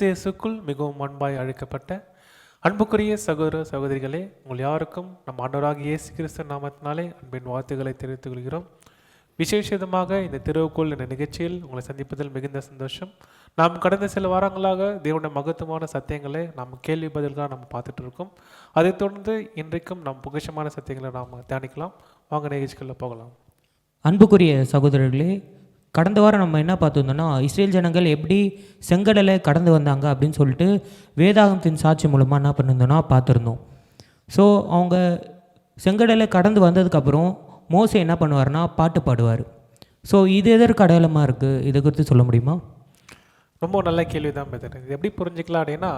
கிறிஸ்தியசுக்குள் மிகவும் அன்பாய் அழைக்கப்பட்ட அன்புக்குரிய சகோதர சகோதரிகளே உங்கள் யாருக்கும் நம் ஆண்டவராகிய இயேசு கிறிஸ்து நாமத்தினாலே அன்பின் வாழ்த்துக்களை தெரிவித்துக் கொள்கிறோம். விசேஷமாக இந்த திருவுக்குள் இந்த நிகழ்ச்சியில் உங்களை சந்திப்பதில் மிகுந்த சந்தோஷம். நாம் கடந்த சில வாரங்களாக தேவனுடைய மகத்துவமான சத்தியங்களை நாம் கேள்வி பதில்களாக நம்ம பார்த்துட்டு இருக்கோம். அதைத் தொடர்ந்து இன்றைக்கும் நாம் புகழ்ச்சமான சத்தியங்களை நாம் தியானிக்கலாம். வாங்க நிகழ்ச்சிகளில் போகலாம். அன்புக்குரிய சகோதரர்களே கடந்த வாரம் நம்ம என்ன பார்த்துருந்தோம்னா இஸ்ரேல் ஜனங்கள் எப்படி செங்கடலை கடந்து வந்தாங்க அப்படின்னு சொல்லிட்டு வேதாகமத்தின் சாட்சி மூலமாக என்ன பண்ணியிருந்தோம்னா பார்த்துருந்தோம். ஸோ அவங்க செங்கடலை கடந்து வந்ததுக்கப்புறம் மோசை என்ன பண்ணுவார்னா பாட்டு பாடுவார். ஸோ இது எதற்கு அடையாளமாக இருக்குது இதை குறித்து சொல்ல முடியுமா? ரொம்ப நல்ல கேள்வி தான் பெதர் இது எப்படி புரிஞ்சுக்கலாம் அப்படின்னா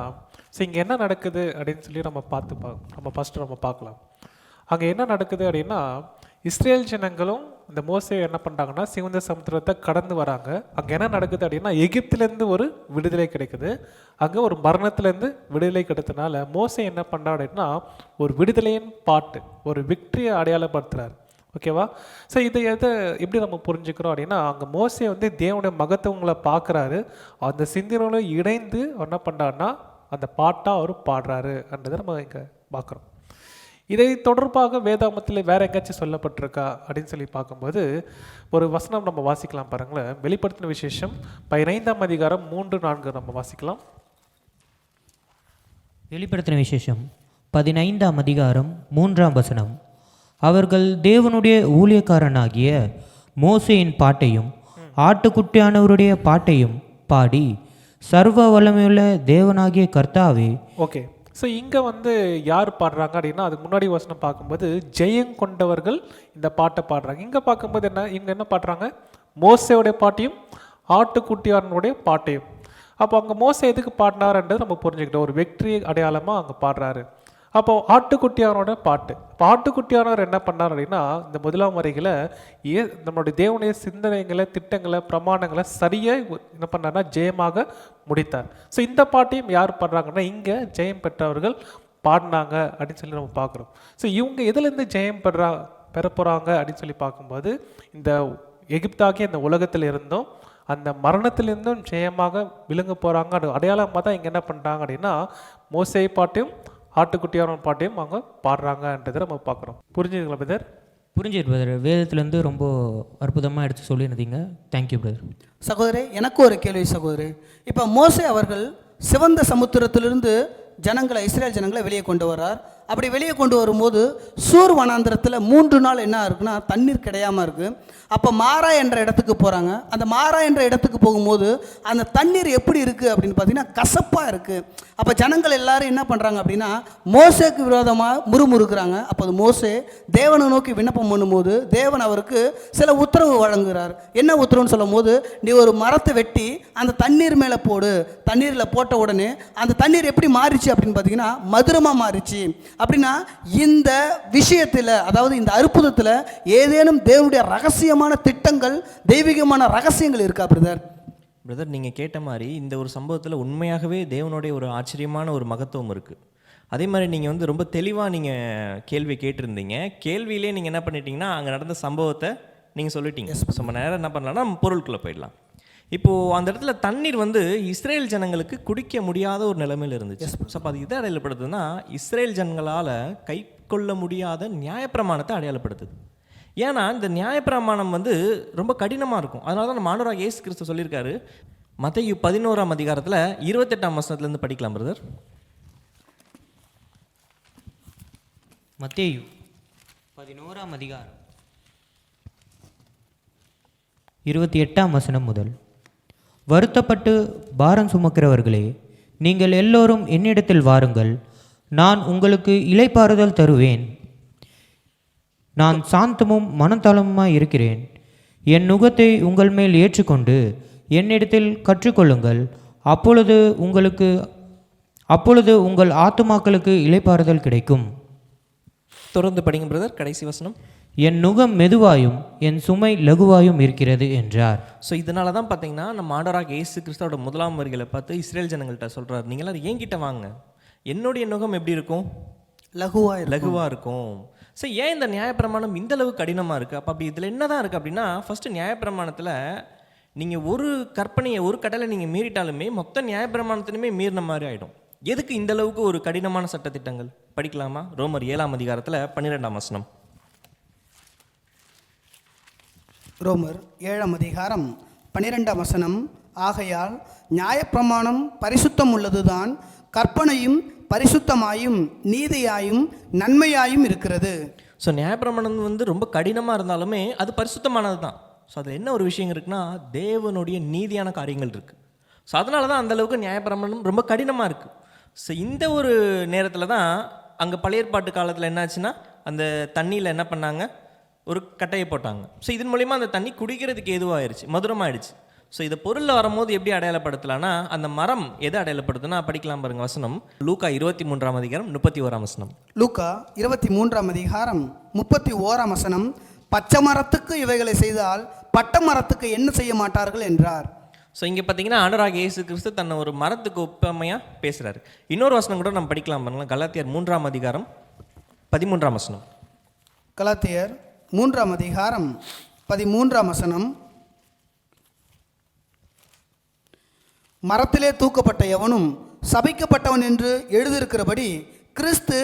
ஸோ இங்கே என்ன நடக்குது அப்படின்னு சொல்லி நம்ம பார்த்து பா நம்ம ஃபஸ்ட்டு நம்ம பார்க்கலாம். அங்கே என்ன நடக்குது அப்படின்னா இஸ்ரேல் ஜனங்களும் இந்த மோசே என்ன பண்ணுறாங்கன்னா சிவந்த சமுத்திரத்தை கடந்து வராங்க. அங்கே என்ன நடக்குது அப்படின்னா எகிப்திலேருந்து ஒரு விடுதலை கிடைக்குது. அங்கே ஒரு மரணத்துலேருந்து விடுதலை கிடைத்தனால மோசே என்ன பண்ணுறா அப்படின்னா ஒரு விடுதலையின் பாட்டு ஒரு விக்டரியை அடையாளப்படுத்துகிறார் ஓகேவா ஸோ இதை எதை எப்படி நம்ம புரிஞ்சுக்கிறோம் அப்படின்னா அங்கே மோசே வந்து தேவனுடைய மகத்துவங்களை பார்க்குறாரு. அந்த சிந்தனைகளும் இணைந்து அவர் என்ன பண்ணுறாருன்னா அந்த பாட்டாக அவர் பாடுறாருன்றதை நம்ம இங்கே பார்க்குறோம். இதை தொடர்பாக வேதாமத்தில் வேற எங்கேயாச்சும் சொல்லப்பட்டிருக்கா அப்படின்னு சொல்லி பார்க்கும்போது ஒரு வசனம் நம்ம வாசிக்கலாம் பாருங்களேன். வெளிப்படுத்தின விசேஷம் பதினைந்தாம் அதிகாரம் மூன்று நான்கு நம்ம வாசிக்கலாம். வெளிப்படுத்தின விசேஷம் பதினைந்தாம் அதிகாரம் மூன்றாம் வசனம். அவர்கள் தேவனுடைய ஊழியக்காரனாகிய மோசேயின் பாட்டையும் ஆட்டுக்குட்டியானவருடைய பாட்டையும் பாடி சர்வ வல்லமையுள்ள தேவனாகிய கர்த்தாவே ஓகே. ஸோ இங்கே வந்து யார் பாடுறாங்க அப்படின்னா அதுக்கு முன்னாடி வசனம் பார்க்கும்போது ஜெயம் கொண்டவர்கள் இந்த பாட்டை பாடுறாங்க. இங்கே பார்க்கும்போது என்ன இங்கே என்ன பாடுறாங்க? மோசையோடைய பாட்டையும் ஆட்டுக்குட்டியாரனுடைய பாட்டையும். அப்போ அங்கே மோசை எதுக்கு பாடினாருன்றது நம்ம புரிஞ்சுக்கிட்டோம். ஒரு வெற்றி அடையாளமாக அங்கே பாடுறாரு. அப்போ ஆட்டுக்குட்டியாரோட பாட்டு. இப்போ ஆட்டுக்குட்டியானவர் என்ன பண்ணார் அப்படின்னா இந்த முதலாம் வரைகளை ஏ நம்மளுடைய தேவனுடைய சிந்தனைகளை திட்டங்களை பிரமாணங்களை சரியாக என்ன பண்ணார்னா ஜெயமாக முடித்தார். ஸோ இந்த பாட்டையும் யார் பாடுறாங்கன்னா இங்கே ஜெயம் பெற்றவர்கள் பாடினாங்க அப்படின்னு சொல்லி நம்ம பார்க்குறோம். ஸோ இவங்க எதுலேருந்து ஜெயம் பெறா பெற போகிறாங்க அப்படின்னு சொல்லி பார்க்கும்போது இந்த எகிப்தாகி அந்த உலகத்தில் இருந்தும் அந்த மரணத்திலிருந்தும் ஜெயமாக விழுங்க போகிறாங்க அடையாளமாக தான் இங்கே என்ன பண்ணுறாங்க அப்படின்னா மோசை பாட்டையும் ஆட்டுக்குட்டியாரோட பாட்டையும் அவங்க பாடுறாங்கன்றதை நம்ம பார்க்குறோம். புரிஞ்சுதுங்களா பிரதர்? புரிஞ்சுது பிரதர். வேதத்துலேருந்து ரொம்ப அற்புதமாக எடுத்து சொல்லியிருந்தீங்க. தேங்க்யூ பிரதர் சகோதரி எனக்கு ஒரு கேள்வி சகோதரி. இப்போ மோசே அவர்கள் சிவந்த சமுத்திரத்திலிருந்து ஜனங்களை இஸ்ரேல் ஜனங்களை வெளியே கொண்டு வர்றார். அப்படி வெளியே கொண்டு வரும்போது சூர் வனாந்திரத்தில் மூன்று நாள் என்ன இருக்குன்னா தண்ணீர் கிடையாமல் இருக்குது அப்போ மாறா என்ற இடத்துக்கு போகிறாங்க அந்த மாறா என்ற இடத்துக்கு போகும்போது அந்த தண்ணீர் எப்படி இருக்குது அப்படின்னு பார்த்தீங்கன்னா கசப்பாக இருக்குது அப்போ ஜனங்கள் எல்லாரும் என்ன பண்ணுறாங்க அப்படின்னா மோசேக்கு விரோதமாக முறுமுறுக்கிறாங்க. அப்போது மோசே தேவனை நோக்கி விண்ணப்பம் பண்ணும்போது தேவன் அவருக்கு சில உத்தரவு வழங்குகிறார். என்ன உத்தரவுன்னு சொல்லும் போது நீ ஒரு மரத்தை வெட்டி அந்த தண்ணீர் மேலே போடு. தண்ணீரில் போட்ட உடனே அந்த தண்ணீர் எப்படி மாறிச்சு அப்படின்னு பார்த்தீங்கன்னா மதுரமாக மாறிச்சு. அப்படின்னா இந்த விஷயத்தில் அதாவது இந்த அற்புதத்தில் ஏதேனும் தேவனுடைய ரகசியமான திட்டங்கள் தெய்வீகமான ரகசியங்கள் இருக்கா பிரதர்? பிரதர் நீங்கள் கேட்ட மாதிரி இந்த ஒரு சம்பவத்தில் உண்மையாகவே தேவனுடைய ஒரு ஆச்சரியமான ஒரு மகத்துவம் இருக்குது அதே மாதிரி நீங்கள் வந்து ரொம்ப தெளிவாக நீங்கள் கேள்வி கேட்டிருந்தீங்க. கேள்வியிலே நீங்கள் என்ன பண்ணிட்டீங்கன்னா அங்கே நடந்த சம்பவத்தை நீங்கள் சொல்லிட்டீங்க. ரொம்ப நேரம் என்ன பண்ணலாம்னா பொருளுக்குள்ளே போயிடலாம். இப்போது அந்த இடத்துல தண்ணீர் வந்து இஸ்ரேல் ஜனங்களுக்கு குடிக்க முடியாத ஒரு நிலைமையில் இருந்துச்சு. ஸோ அப்போ அது இதை அடையாளப்படுத்துதுன்னா இஸ்ரேல் ஜனங்களால் கை கொள்ள முடியாத நியாயப்பிரமாணத்தை அடையாளப்படுத்துது. ஏன்னா இந்த நியாயப்பிரமாணம் வந்து ரொம்ப கடினமாக இருக்கும். அதனால தான் நம்ம இயேசு கிறிஸ்து சொல்லியிருக்காரு. மத்தேயு பதினோராம் அதிகாரத்தில் இருபத்தெட்டாம் வசனத்துலேருந்து படிக்கலாம் பிரதர் மத்தேயு பதினோராம் அதிகாரம் இருபத்தி எட்டாம் வசனம் முதல். வருத்தப்பட்டு பாரம் சுமக்கிறவர்களே நீங்கள் எல்லோரும் என்னிடத்தில் வாருங்கள். நான் உங்களுக்கு இலைப்பாறுதல் தருவேன். நான் சாந்தமும் மனத்தளமுமாய் இருக்கிறேன். என் நுகத்தை உங்கள் மேல் ஏற்றுக்கொண்டு என்னிடத்தில் கற்றுக்கொள்ளுங்கள். அப்பொழுது உங்களுக்கு அப்பொழுது உங்கள் ஆத்துமாக்களுக்கு இலைப்பாறுதல் கிடைக்கும். தொடர்ந்து படிங்க பிரதர் கடைசி வசனம். என் நுகம் மெதுவாயும் என் சுமை லகுவாயும் இருக்கிறது என்றார். ஸோ இதனால தான் பார்த்தீங்கன்னா நம்ம ஆண்டவராக இயேசு கிறிஸ்துவோட முதலாம் வரிகளை பார்த்து இஸ்ரேல் ஜனங்கள்கிட்ட சொல்கிறார் நீங்கள் எல்லாரும் என்கிட்ட வாங்க. என்னுடைய நுகம் எப்படி இருக்கும்? லகுவா இருக்கும். லகுவாக இருக்கும். ஸோ ஏன் இந்த நியாயப்பிரமாணம் இந்த அளவு கடினமாக இருக்குது அப்போ அப்படி இதில் என்ன தான் இருக்குது அப்படின்னா ஃபஸ்ட்டு நியாயப்பிரமாணத்தில் நீங்கள் ஒரு கற்பனையை ஒரு கடலை நீங்கள் மீறிட்டாலுமே மொத்த நியாயப்பிரமாணத்தினுமே மீறின மாதிரி ஆகிடும் எதுக்கு இந்த அளவுக்கு ஒரு கடினமான சட்டத்திட்டங்கள்? படிக்கலாமா? ரோமர் ஏழாம் அதிகாரத்தில் பன்னிரெண்டாம் வசனம். ரோமர் ஏழாம் அதிகாரம் பன்னிரெண்டாம் வசனம். ஆகையால் நியாயப்பிரமாணம் பரிசுத்தம் உள்ளதுதான் கற்பனையும் பரிசுத்தமாயும் நீதியாயும் நன்மையாயும் இருக்கிறது. ஸோ நியாயப்பிரமாணம் வந்து ரொம்ப கடினமாக இருந்தாலுமே அது பரிசுத்தமானது தான் ஸோ அதில் என்ன ஒரு விஷயம் இருக்குன்னா தேவனுடைய நீதியான காரியங்கள் இருக்குது ஸோ அதனால தான் அந்த அளவுக்கு நியாயப்பிரமாணம் ரொம்ப கடினமாக இருக்குது ஸோ இந்த ஒரு நேரத்தில் தான் அங்கே பழைய ஏற்பாட்டு காலத்தில் என்னாச்சுன்னா அந்த தண்ணியில் என்ன பண்ணாங்க? ஒரு கட்டையை போட்டாங்க. ஸோ இதன் மூலிமா அந்த தண்ணி குடிக்கிறதுக்கு எதுவாகிடுச்சு மதுரமாயிடுச்சு. ஸோ இதை பொருளில் வரும்போது எப்படி அடையாளப்படுத்தலாம்னா அந்த மரம் எதை அடையாளப்படுத்துனா படிக்கலாம் பாருங்க வசனம். லூக்கா இருபத்தி மூன்றாம் அதிகாரம் முப்பத்தி ஓராம் வசனம். லூக்கா இருபத்தி மூன்றாம் அதிகாரம் முப்பத்தி ஓராம் வசனம் பச்சை மரத்துக்கு இவைகளை செய்தால் பட்ட மரத்துக்கு என்ன செய்ய மாட்டார்கள் என்றார். ஸோ இங்கே பார்த்தீங்கன்னா ஆண்டவராக இயேசு கிறிஸ்து தன்னை ஒரு மரத்துக்கு ஒப்பமையாக பேசுகிறாரு இன்னொரு வசனம் கூட நம்ம படிக்கலாம் பாருங்களேன். கலாத்தியர் மூன்றாம் அதிகாரம் பதிமூன்றாம் வசனம். கலாத்தியர் மூன்றாம் அதிகாரம் பதிமூன்றாம் வசனம். மரத்திலே தூக்கப்பட்ட எவனும் சபிக்கப்பட்டவன் என்று எழுதியிருக்கிறபடி கிறிஸ்து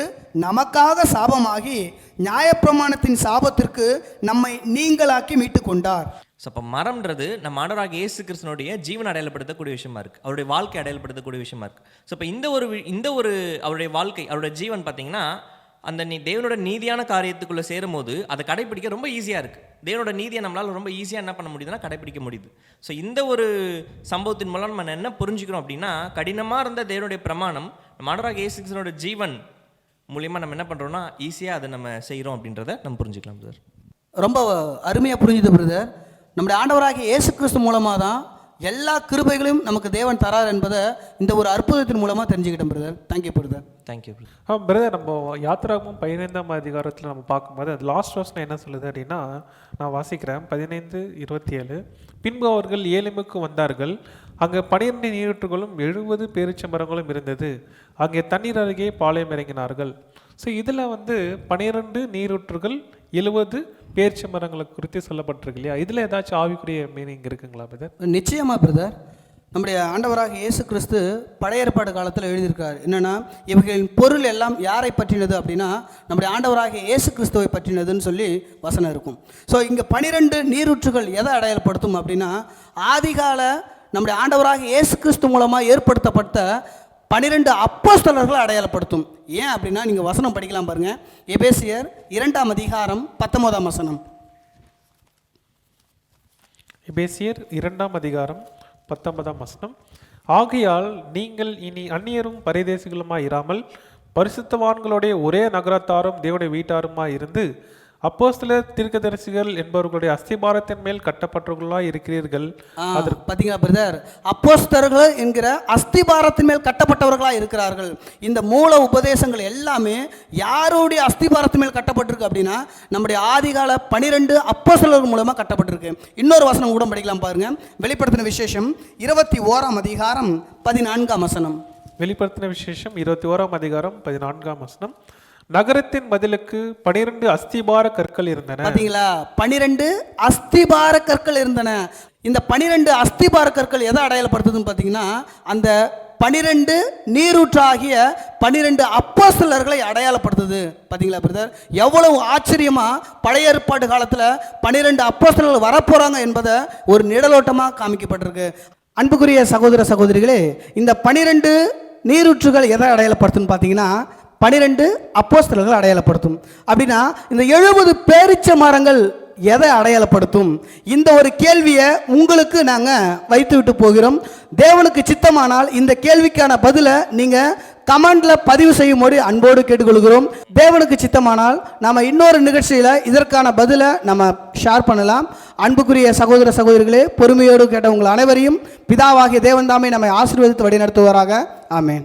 நமக்காக சாபமாகி நியாயப்பிரமாணத்தின் சாபத்திற்கு நம்மை நீங்களாக்கி மீட்டு கொண்டார் ஸோ அப்போ மரம்ன்றது நம்ம ஆண்டவராக இயேசு கிறிஸ்தனுடைய ஜீவன் அடையாளப்படுத்தக்கூடிய விஷயமா இருக்குது அவருடைய வாழ்க்கை அடையாளப்படுத்தக்கூடிய விஷயமா இருக்குது ஸோ இப்போ இந்த ஒரு இந்த ஒரு அவருடைய வாழ்க்கை அவருடைய ஜீவன் பார்த்தீங்கன்னா அந்த நீ தேவனோட நீதியான காரியத்துக்குள்ளே சேரும்போது அதை கடைப்பிடிக்க ரொம்ப ஈஸியாக இருக்குது தேவனோட நீதியை நம்மளால் ரொம்ப ஈஸியாக என்ன பண்ண முடியுதுன்னா கடைப்பிடிக்க முடியுது. ஸோ இந்த ஒரு சம்பவத்தின் மூலம் நம்ம என்ன புரிஞ்சுக்கிறோம் அப்படின்னா கடினமாக இருந்த தேவனுடைய பிரமாணம் நம்ம ஆண்டவராக இயேசு கிருஷ்ணனோட ஜீவன் மூலியமாக நம்ம என்ன பண்ணுறோம்னா ஈஸியாக அதை நம்ம செய்கிறோம் அப்படின்றத நம்ம புரிஞ்சுக்கலாம் சார் ரொம்ப அருமையாக புரிஞ்சுது பிரதர் நம்முடைய ஆண்டவராகிய இயேசு கிறிஸ்து மூலமாக தான் எல்லா கிருபைகளையும் நமக்கு தேவன் தரார் என்பதை இந்த ஒரு அற்புதத்தின் மூலமாக தெரிஞ்சுக்கிட்டேன் brother thank you brother thank you ah brother நம்ம யாத்திராகவும் பதினைந்தாம் அதிகாரத்தில் நம்ம பார்க்கும்போது அது லாஸ்ட் வருஷம் என்ன சொல்லுது அப்படின்னா நான் வாசிக்கிறேன். பதினைந்து இருபத்தி ஏழு பின்பு அவர்கள் ஏழுமுக்கு வந்தார்கள். அங்கே பனிரெண்டு நீரூற்றுகளும் எழுபது பேரிச்ச மரங்களும் இருந்தது. அங்கே தண்ணீர் அருகே பாளையம் இறங்கினார்கள். ஸோ இதில் வந்து பனிரெண்டு நீரூற்றுகள் எழுபது பேர்ச்சி மரங்களை குறித்து சொல்லப்பட்டிருக்கு இல்லையா? இதில் ஏதாச்சும் ஆவிக்குரிய மீனிங் இருக்குங்களா பிரதர் நிச்சயமாக பிரதர் நம்முடைய ஆண்டவராக இயேசு கிறிஸ்து பழைய ஏற்பாடு காலத்தில் எழுதியிருக்கார். என்னென்னா இவைகளின் பொருள் எல்லாம் யாரை பற்றினது அப்படின்னா நம்முடைய ஆண்டவராக இயேசு கிறிஸ்துவை பற்றினதுன்னு சொல்லி வசனம் இருக்கும். ஸோ இங்கே பனிரெண்டு நீரூற்றுகள் எதை அடையாளப்படுத்தும் அப்படின்னா ஆதிகால நம்முடைய ஆண்டவராக இயேசு கிறிஸ்து மூலமாக ஏற்படுத்தப்பட்ட பனிரெண்டு அப்போஸ்தலர்களை அடையாளப்படுத்தும். ஏன் அப்படின்னா நீங்கள் வசனம் படிக்கலாம் பாருங்க. எபேசியர் இரண்டாம் அதிகாரம் பத்தொன்பதாம் வசனம். எபேசியர் இரண்டாம் அதிகாரம் பத்தொன்பதாம் வசனம். ஆகையால் நீங்கள் இனி அந்நியரும் பரதேசிகளுமாய் இராமல் பரிசுத்தவான்களுடைய ஒரே நகரத்தாரும் தேவனுடைய வீட்டாருமாய் இருந்து அப்போஸ்தலர் தீர்க்கதரிசிகள் என்பவர்களுடைய அஸ்திபாரத்தின் மேல் கட்டப்பட்டவர்களாய் இருக்கிறீர்கள். ஆ, பாத்தீங்களா பிரதர்? அப்போஸ்தலர்கள் என்கிற அஸ்திபாரத்தின் மேல் கட்டப்பட்டவர்களாக இருக்கிறார்கள். இந்த மூல உபதேசங்கள் எல்லாமே யாருடைய அஸ்திபாரத்தின் மேல் கட்டப்பட்டிருக்கு அப்படின்னா நம்முடைய ஆதிகால பனிரெண்டு அப்போஸ்தலர்கள் மூலமாக கட்டப்பட்டிருக்கு. இன்னொரு வசனம் கூட படிக்கலாம் பாருங்க. வெளிப்படுத்தின விசேஷம் இருபத்தி ஓராம் அதிகாரம் பதினான்காம் வசனம். வெளிப்படுத்தின விசேஷம் இருபத்தி ஓராம் அதிகாரம் பதினான்காம் வசனம். நகரத்தின் மதிலுக்கு பனிரெண்டு அஸ்திபார கற்கள் இருந்தன. பாத்தீங்களா? பனிரெண்டு அஸ்திபார கற்கள் இருந்தன. இந்த பனிரெண்டு அஸ்திபார கற்கள் எதை அடையாளப்படுத்துதுன்னு பார்த்தீங்கன்னா அந்த பனிரெண்டு நீரூற்றாகிய பனிரெண்டு அப்போஸ்தலர்களை அடையாளப்படுத்துது. பார்த்தீங்களா பிரதர்? எவ்வளவு ஆச்சரியமாக பழைய ஏற்பாடு காலத்தில் பனிரெண்டு அப்போசலர்கள் வரப்போகிறாங்க என்பதை ஒரு நிழலோட்டமாக காமிக்கப்பட்டிருக்கு. அன்புக்குரிய சகோதர சகோதரிகளே இந்த பனிரெண்டு நீரூற்றுகள் எதை அடையாளப்படுத்துன்னு பார்த்தீங்கன்னா பனிரெண்டு அப்போஸ்தலர்கள் அடையாளப்படுத்தும். அப்படின்னா இந்த எழுபது பேரிச்ச மரங்கள் எதை அடையாளப்படுத்தும்? இந்த ஒரு கேள்வியை உங்களுக்கு நாங்கள் வைத்து விட்டு போகிறோம். தேவனுக்கு சித்தமானால் இந்த கேள்விக்கான பதிலை நீங்கள் கமெண்டில் பதிவு செய்யும்படி அன்போடு கேட்டுக்கொள்கிறோம். தேவனுக்கு சித்தமானால் நம்ம இன்னொரு நிகழ்ச்சியில் இதற்கான பதிலை நம்ம ஷேர் பண்ணலாம். அன்புக்குரிய சகோதர சகோதரிகளே பொறுமையோடு கேட்ட உங்கள் அனைவரையும் பிதாவாகிய தேவன் தாமே நம்மை ஆசீர்வதித்து வழிநடத்துவாராக. ஆமேன்.